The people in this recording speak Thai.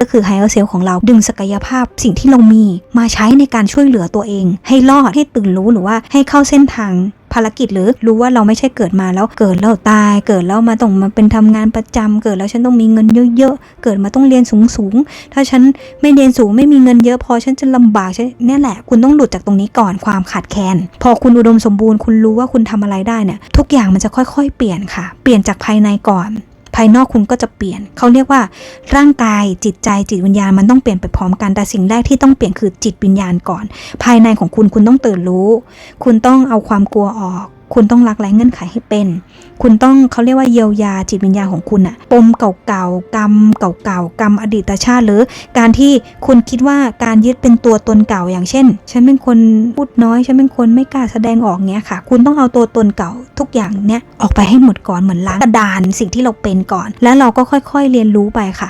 ก็คือไฮเออร์เซลของเราดึงศักยภาพสิ่งที่เรามี มาใช้ในการช่วยเหลือตัวเอง ให้รอดให้ตื่นรู้หรือว่าให้เข้าเส้นทางภารกิจหรือรู้ว่าเราไม่ใช่เกิดมาแล้วเกิดแล้วตาย เกิดแล้วมาต้องมาเป็นทำงานประจำเกิดแล้วฉันต้องมีเงินเยอะๆเกิดมาต้องเรียนสูงๆถ้าฉันไม่เรียนสูงไม่มีเงินเยอะพอฉันจะลำบากฉันเนี่ยแหละ คุณต้องหลุดจากตรงนี้ก่อนความขาดแคลนพอคุณอุดมสมบูรณ์คุณรู้ว่าคุณทำอะไรได้เนี่ยทุกอย่างมันจะค่อยๆ เปลี่ยนค่ะ เปลี่ยนจากภายในก่อน ภายนอกคุณก็จะเปลี่ยน เขาเรียกว่า ร่างกายจิตใจจิตวิญญาณมันต้องเปลี่ยนไปพร้อมกัน แต่สิ่งแรกที่ต้องเปลี่ยนคือจิตวิญญาณก่อน ภายในของคุณคุณต้องตื่นรู้ คุณต้องเอาความกลัวออก คุณต้องรักและเงื่อนไขให้เป็น คุณต้องเขาเรียกว่าเยียวยาจิตวิญญาณของคุณอะปมเก่าๆ กรรมเก่าๆ กรรมอดีตชาติ หรือการที่คุณคิดว่าการยึดเป็นตัวตนเก่าอย่างเช่น ฉันเป็นคนพูดน้อย ฉันเป็นคนไม่กล้าแสดงออกเนี้ยค่ะ คุณต้องเอาตัวตนเก่าทุกอย่างเนี้ยออกไปให้หมดก่อนเหมือนล้างกระดานสิ่งที่เราเป็นก่อน แล้วเราก็ค่อยๆเรียนรู้ไปค่ะ